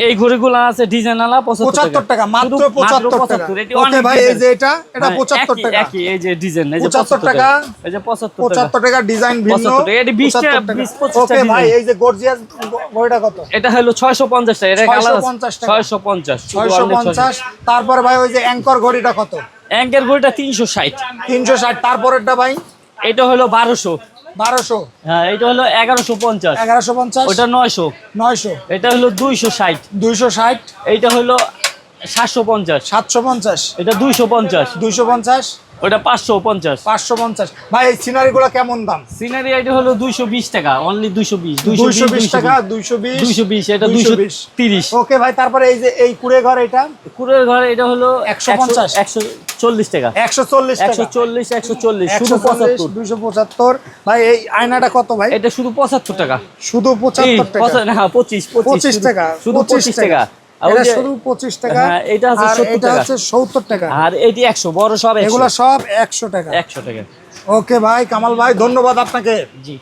এই ঘড়িগুলো আছে ডিজাইন আলা পঁচাত্তর পঁচাত্তর টাকা মাত্র শুধু পঁচাত্তর টাকা। 75 ওকে ভাই এই যে এটা এটা হ্যাঁ, পঁচাত্তর একই- টাকা। একই এই যে ডিজাইন এই যে 75 75 টাকা, এই যে 75 টাকা। পঁচাত্তর টাকা ডিজাইন ভিন্ন। 75 টাকা, এটি 20 টা, 75 টাকা। 20 25 টা ওকে ভাই এই যে গর্জিয়াস ঘড়িটা কত? এটা হলো 650 টাকা এটা কালার 650 টাকা। 650 শুধু ছয়শো 650 পঞ্চাশ তারপরে ভাই ওই যে অ্যাঙ্কর ঘড়িটা কত? অ্যাঙ্কর ঘড়িটা 360 তিনশো ষাট তারপরেরটা ভাই? এটা হলো বারোশো। বারোশো। হ্যাঁ এটা হলো 1150 এগারোশো পঞ্চাশ। ওটা 900 নয়শো। এটা হলো 260 দুইশো ষাট। এইটা হলো 750 সাতশো পঞ্চাশ। এটা 250 দুইশো পঞ্চাশ। ওটা 550 পাঁচশো পঞ্চাশ। ভাই এই সিনারি গুলো কেমন দাম? সিনারি আইডি হলো 220 টাকা অনলি 220 দুইশো বিশ টাকা দুইশো বিশ 220 এটা 230 ওকে ভাই তারপরে এই যে এই কুড়ে ঘর এটা? কুরের ঘরে এটা হলো 150 140 টাকা। একশো চল্লিশ টাকা। 140 140 একশো শুধু 75 দুইশো পঁচাত্তর। ভাই এই আয়নাটা কত ভাই? এটা শুধু 75 টাকা। শুধু এই, পঁচাত্তর টাকা। পঁচা- না 25 পঁচিশ শুধু- টাকা শুধু 25 টাকা। এটা শুধু পঁচিশ টাকা হ্যাঁ, এটা হচ্ছে 70 এটা টাকা। হচ্ছে সত্তর টাকা। আর এটি 100 বড় সব 100 এগুলো সব একশো টাকা। 100 টাকা। ওকে ভাই কামাল ভাই ধন্যবাদ আপনাকে। জি।